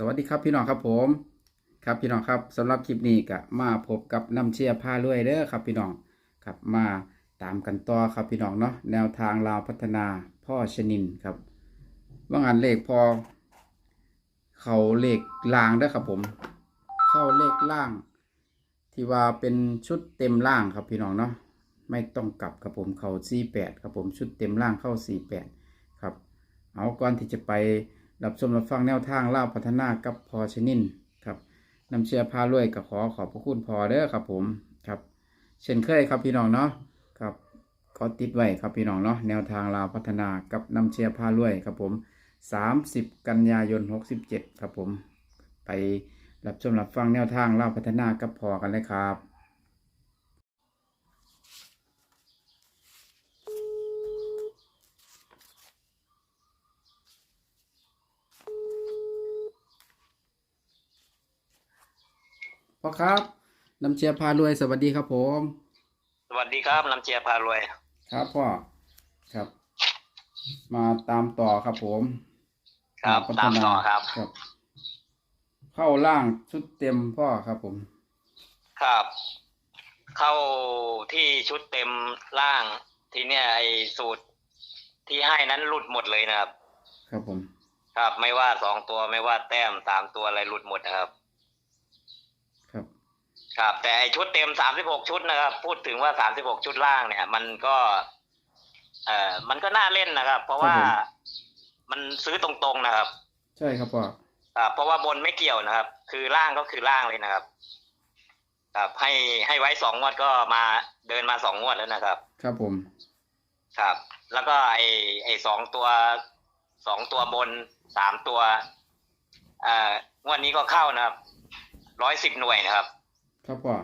สวัสดีครับพี่น้องครับผม ครับพี่น้องครับสำหรับคลิปนี้ก็มาพบกับน้ำเชียร์พารวยเด้อครับพี่น้องครับมาตามกันต่อครับพี่น้องเนาะแนวทางลาวพัฒนาพ่อชนินครับว่างานเลขพอ เขาเลขล่างเด้อครับผม เข้าเลขล่าง ที่ว่าเป็นชุดเต็มล่างครับพี่น้องเนาะไม่ต้องกลับครับผมเขา48ครับผมชุดเต็มล่างเข้า48ครับเอาก่อนที่จะไป รับชมรับฟังแนวทางเล่าพัฒนากับพอชนินครับนำเชียร์พารวยกับขอขอบพระคุณพอเด้อครับผมครับ เช่นเคยครับพี่น้องเนาะครับก็ติดไว้ครับพี่น้องเนาะแนวทางลาวพัฒนากับนำเชียร์พารวยครับผม 30 กันยายน 67 ครับผม ไปรับชมรับฟังแนวทางเล่าวพัฒนากับพอกันเลยครับ พ่อครับน้ำเชียร์พารวยสวัสดีครับผม สวัสดีครับน้ำเจียพารวย ครับพ่อครับ มาตามต่อครับผม ครับพัฒตามนาต่อครับครับ เข้าล่างชุดเต็มพ่อครับผม ครับ เข้าที่ชุดเต็มล่าง ทีเนี้ยไอสูตรที่ให้นั้นหลุดหมดเลยนะครับ ครับผม ครับไม่ว่าสองตัวไม่ว่าแต้มสามตัวอะไรหลุดหมดนะครับครับ ครับ แต่ไอชุดเต็มสามสิบหกชุดนะครับ พูดถึงว่าสามสิบหกชุดล่างเนี่ย มันก็ เอ่อมันก็น่าเล่นนะครับ เพราะว่ามันซื้อตรงๆนะครับใช่ครับพ่อครับเพราะว่าบนไม่เกี่ยวนะครับ คือล่างก็คือล่างเลยนะครับ ครับให้ให้ไว้สองงวดก็มาเดินมาสองงวดแล้วนะครับ ครับผม ครับ แล้วก็ไอไอสองตัวสองตัวบนสามตัวเอ่องวดนี้ก็เข้านะครับร้อยสิบหน่วยนะครับ ครับพ่อ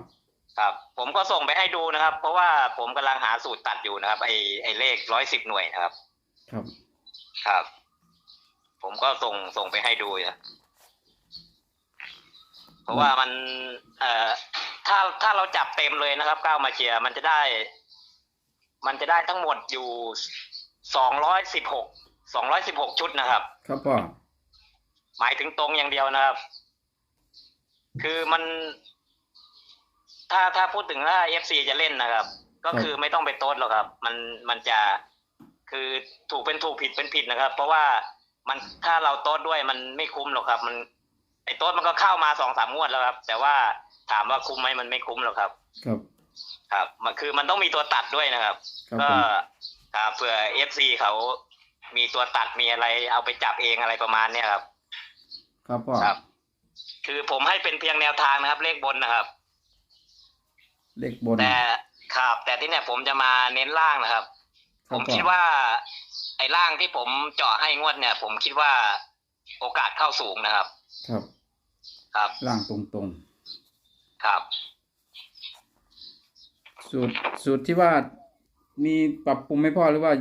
ครับ ผมก็ส่งไปให้ดูนะครับ เพราะว่าผมกำลังหาสูตรตัดอยู่นะครับ ไอไอเลขร้อยสิบหน่วยนะครับ ครับ ครับ ผมก็ส่งส่งไปให้ดูนะเพราะว่ามัน เอ่อถ้าถ้าเราจับเต็มเลยนะครับก้าวมาเชียร์มันจะได้ มันจะได้ทั้งหมดอยู่สองร้อยสิบหกสองร้อยสิบหกชุดนะครับ ครับพ่อหมายถึงตรงอย่างเดียวนะครับ คือมัน ถ้าถ้าพูดถึงว่าเอฟซีจะเล่นนะครับ ก็คือไม่ต้องไปโต๊ดหรอกครับ มันมันจะคือถูกเป็นถูกผิดเป็นผิดนะครับ เพราะว่ามันถ้าเราโต๊ดด้วยมันไม่คุ้มหรอกครับ มันไอ้โต๊ดมันก็เข้ามาสองสามงวดแล้วครับ แต่ว่าถามว่าคุ้มไหมมันไม่คุ้มหรอกครับ ครับ ครับมันคือมันต้องมีตัวตัดด้วยนะครับ ครับก็ผม ครับเผื่อเอฟซีเขามีตัวตัดมีอะไร เอาไปจับเองอะไรประมาณเนี้ยครับ ครับพ่อครับ คือผมให้เป็นเพียงแนวทางนะครับ เลขบนนะครับ เลขบน แต่ครับ แต่ที่เนี่ยผมจะมาเน้นล่างนะครับ คผรับมพ่อคิดว่า ไอ้ล่างที่ผมเจาะให้งวดเนี่ย ผมคิดว่าโอกาสเข้าสูงนะครับ ครับครับล่างตรงครับ ๆ สูตรสูตรที่ว่ามีปรับปรุงไหม่พ่อหรือว่า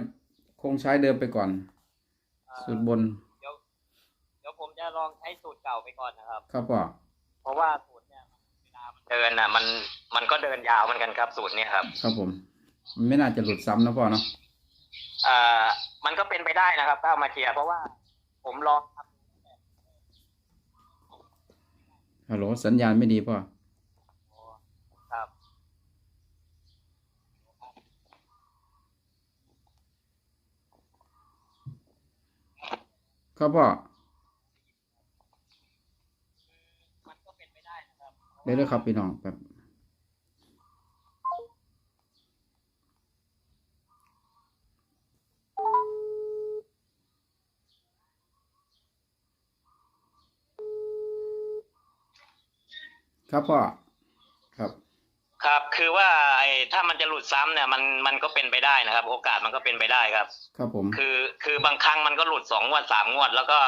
คงใช้เดิมไปก่อน สูตรบนเดี๋ยวเดี๋ยวผมจะลองใช้สูตรเก่าไปก่อนนะครับ ครับพ่อเพราะว่าสูตรเนี่ยเวลามันเดินน่ะ มัน มันก็เดินยาวเหมือนกันครับสูตรเนี่ยครับ ครับผมมันไม่น่าจะหลุดซ้ำนะพ่อเนาะเอ่อมันก็เป็นไปได้นะครับก้าวมาเชียร์เพราะว่า ผมลองทฮัลโหลสัญญาณไม่ดีพ่อำครับ ครับพ่อมันก็เป็นไปได้นะครับเดี๋ยวนะครับพี่น้องแบบ ครับพ่อครับ ครับ คือว่าไอ้ถ้ามันจะหลุดซ้ำเนี่ย มันมันก็เป็นไปได้นะครับ โอกาสมันก็เป็นไปได้ครับ ครับผม คือคือบางครั้งมันก็หลุดสองงวดสามงวด แล้วก็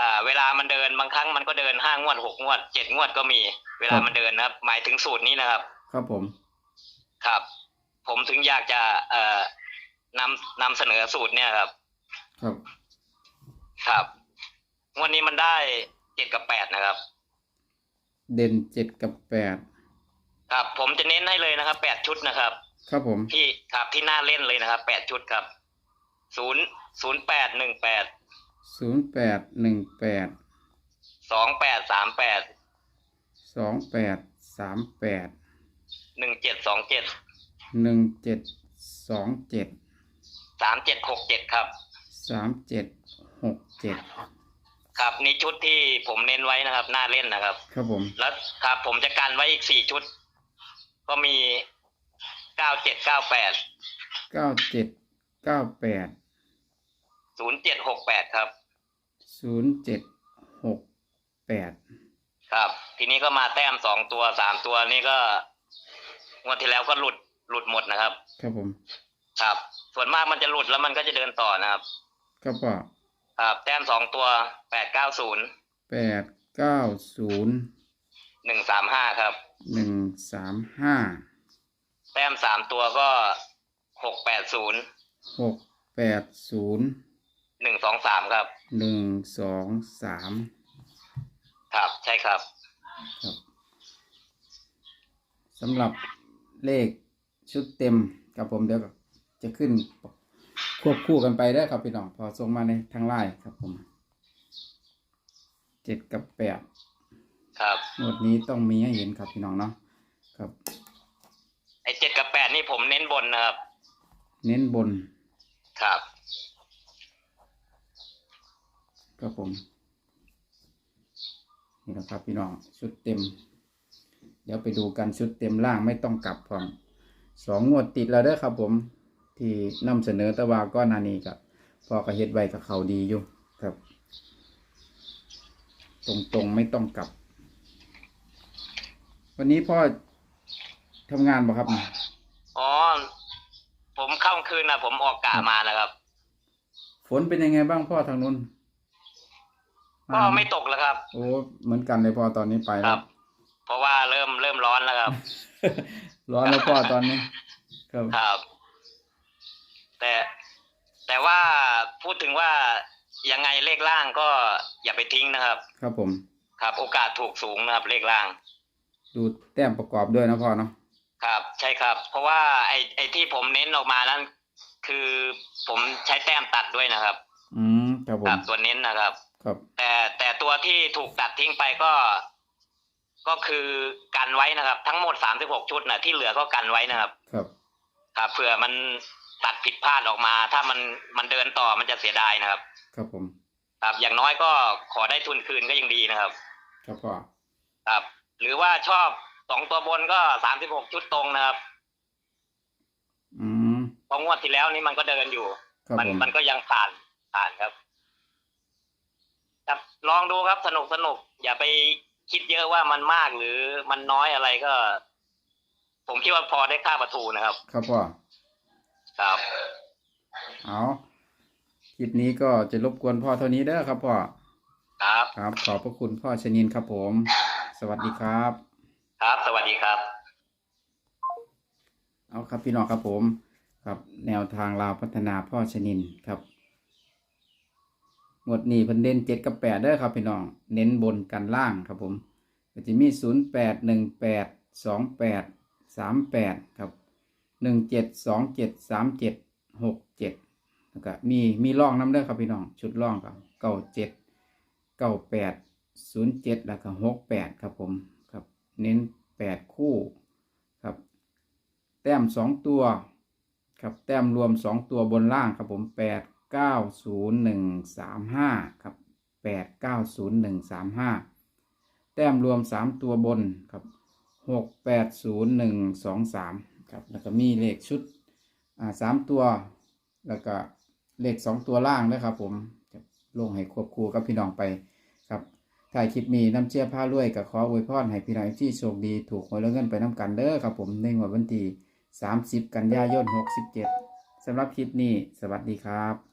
อ่า เวลามันเดินบางครั้งมันก็เดินห้างวดหกงวดเจ็ดงวดก็มี เวลามันเดินนะครับ หมายถึงสูตรนี้นะครับ ครับผม ครับ ผมถึงอยากจะ เอ่อนำนำเสนอสูตรเนี่ยครับ ครับ ครับงวันนี้มันได้เจ็ดกับแปดนะครับ เด่นเจ็ดกับแปดครับ ผมจะเน้นให้เลยนะครับแปดชุดนะครับ ครับผมที่ครับที่น่าเล่นเลยนะครับแปดชุดครับศูนย์ศูนย์แปดหนึ่งแปดศูนย์แปดหนึ่งแปดสองแปดสามแปดสองแปดสามแปดหนึ่งเจ็ดสองเจ็ดหนึ่งเจ็ดสองเจ็ดสามเจ็ดหกเจ็ดครับสามเจ็ดหกเจ็ด ครับนี่ชุดที่ผมเน้นไว้นะครับ หน้าเล่นนะครับ ครับผม แล้วครับผมจะกันไว้อีกสี่ชุด ก็มีเก้าเจ็ดเก้าแปดเก้าเจ็ดเก้าแปดศูนย์เจ็ดหกแปดครับ ศูนย์เจ็ดหกแปดครับ ทีนี้ก็มาแต้มสองตัวสามตัวนี่ก็งวดที่แล้วก็หลุดหลุดหมดนะครับ ครับผม ครับ ส่วนมากมันจะหลุดแล้วมันก็จะเดินต่อนะครับ ครับพ่อ ครับแต้มสองตัวแปดเก้าศูนย์แปดเก้าศูนย์หนึ่งสามห้าครับ หนึ่งสามห้าแต้มสามตัวก็หกแปดศูนย์หกแปดศูนย์หนึ่งสองสามครับ หนึ่งสองสามครับใช่ครับ ครับสำหรับเลขชุดเต็มกับผมเดี๋ยวก็จะขึ้น ควบคู่กันไปได้อครับพี่น้องพอส่งมาในทางไลน์ครับผมเจ็ดกับแปดครับงวดนี้ต้องมีให้เห็นครับพี่น้องเนาะครับไอเจ็ดกับแปดนี่ผมเน้นบนนะครับ เน้นบนครับครับผมนี่นะครับพี่น้องชุดเต็ม เดี๋ยวไปดูกันชุดเต็มล่างไม่ต้องกลับพร้อมสองงวดติดแล้วเด้อครับผม ที่นำเสนอแตะวาก้อนหนานี้กับพอกระเฮ็ดไว้กับเขาดีอยู่ครับ ตรงๆไม่ต้องกลับ วันนี้พ่อทำงานบ่ครับอ๋อผมเข้ากลางคืนนะผมออกกะมานะครับ ฝนเป็นยังไงบ้างพ่อทางนู้นก็ไม่ตกแล้วครับ โอ้เหมือนกันเลยพ่อตอนนี้ไปคแล้รัวบเพราะว่าเริ่มเริ่มร้อนแล้วครับ ร้อนแล้วพ่อตอนนี้ ครับครับ แต่แต่ว่าพูดถึงว่ายังไงเลขล่างก็อย่าไปทิ้งนะครับ ครับผม ครับ โอกาสถูกสูงนะครับ เลขล่าง ดูแต้มประกอบด้วยนะพ่อเนาะครับ ใช่ครับ เพราะว่าไอ้ไอ้ที่ผมเน้นออกมานั้น คือผมใช้แต้มตัดด้วยนะครับ อืมครับผครัมบตัวเน้นนะครับ ครับ แต่แต่ตัวที่ถูกตัดทิ้งไปก็ ก็คือกันไว้นะครับ ทั้งหมดสามสิบหกชุดนะที่เหลือก็กันไว้นะครับ ครับ ครับเผื่อมัน ตัดผิดพลาดออกมา ถ้ามันมันเดินต่อมันจะเสียดายนะครับ ครับผม ครับอย่างน้อยก็ขอได้ทุนคืนก็ยังดีนะครับ ครับพ่อครับ หรือว่าชอบสองตัวบนก็สามสิบหกชุดตรงนะครับอืมเพองวดที่แล้วนี่มันก็เดินอยู่ ครับมันผมมันก็ยังผ่านผ่านครับ ครับลองดูครับสนุกสนุกอย่าไปคิดเยอะว่ามันมากหรือมันน้อยอะไรก็ ผมคิดว่าพอได้ค่าประตูนะครับ ครับพ่อ ครับเอาคลิปนี้ก็จะรบกวนพ่อเท่านี้เด้อครับพ่อครับ ครับ ขอบพระคุณพ่อชนินครับผม สวัสดีครับ ครับ สวัสดีครับ เอาครับพี่น้องครับผม ครับแนวทางลาวพัฒนาพ่อชนินครับหมวดนี้เพิ่นเด่นเจ็ดกับแปดเด้อครับพี่น้อง เน้นบนกันล่างครับผมก็จะมีศูนย์แปดหนึ่งแปดสองแปดสามแปดครับ หนึ่งเจ็ดสองเจ็ดสามเจ็ดหกเจ็ดแล้วก็มีมีร่องน้ำเด้อครับพี่น้อง ชุดร่องกับเก้าเจ็ดเก้าแปดศูนย์เจ็ดแล้วก็หกแปดครับผมครับ เน้นแปดคู่ครับ แต้มสองตัวครับแต้มรวมสองตัวบนล่างครับผมแปดเก้าศูนย์หนึ่งสามห้าครับแปดเก้าศูนย์หนึ่งสามห้าแต้มรวมสามตัวบนครับหกแปดศูนย์หนึ่งสองสาม ครับ แล้วก็มีเลขชุดอ่าสามตัว แล้วก็เลขสองตัวล่างนะครับ ผมจะลงให้ควบคู่กับพี่น้องไปครับถ่ายคลิปมีน้ำเชี่อผ้ารวยกับขออวยพรให้พี่น้องที่โชคดีถูกหวยแล้วเงินไปน้ำกันเด้อครับ ผมในวันวันที่30 กันยายน 67สำหรับคลิปนี้ สวัสดีครับ